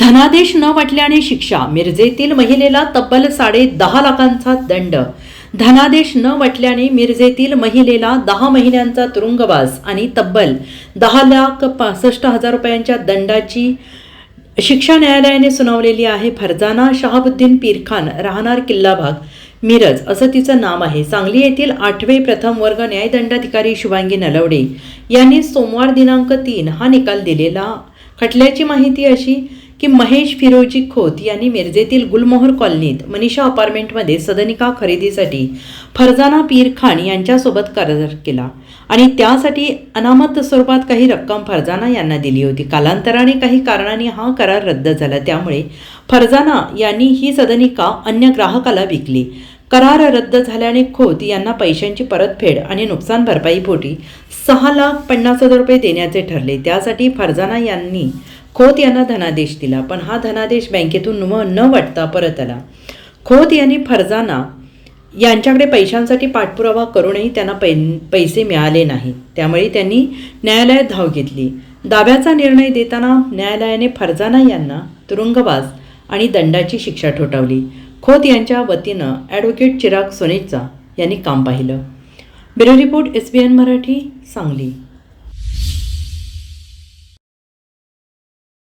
धनादेश न वाटल्याने शिक्षा मिरजेतील महिलेला तब्बल साडे दहा लाखांचा दंड. धनादेश न वाटल्याने मिरजेतील महिलेला दहा महिन्यांचा तुरुंगवास आणि तब्बल दहा लाख पासष्ट हजार रुपयांच्या दंडाची शिक्षा न्यायालयाने सुनावलेली आहे. फरजाना शहाबुद्दीन पीरखान राहणार किल्ला भाग मिरज असं तिचं नाम आहे. सांगली येथील आठवे प्रथम वर्ग न्यायदंडाधिकारी शुभांगी नलवडे यांनी सोमवार दिनांक तीन हा निकाल दिलेला. खटल्याची माहिती अशी की महेश फिरोजी खोत यांनी मिरजेतील गुलमोहर कॉलनीत मनीषा अपार्टमेंटमध्ये सदनिका खरेदीसाठी फरजाना पीर खान यांच्यासोबत करार केला. आणि त्यासाठी अनामत स्वरूपात काही रक्कम फरजाना यांना दिली होती. कालांतराने काही कारणाने हा करार रद्द झाला. त्यामुळे फरजाना यांनी ही सदनिका अन्य ग्राहकाला विकली. करार रद्द झाल्याने खोत यांना पैशांची परतफेड आणि नुकसान भरपाईपोटी सहा लाख पन्नास हजार रुपये देण्याचे ठरले. त्यासाठी फरजाना यांनी खोत यांना धनादेश दिला पण हा धनादेश बँकेतून न वाटता परत आला. खोत यांनी फरजाना यांच्याकडे पैशांसाठी पाठपुरावा करूनही त्यांना पै पैसे मिळाले नाहीत त्यामुळे त्यांनी न्यायालयात धाव घेतली. दाव्याचा निर्णय देताना न्यायालयाने फरजाना यांना तुरुंगवास आणि दंडाची शिक्षा ठोठावली. खोत यांच्या वतीनं ॲडव्होकेट चिराग सोनेचा यांनी काम पाहिलं. Bureau report S B N Marathi Sangli.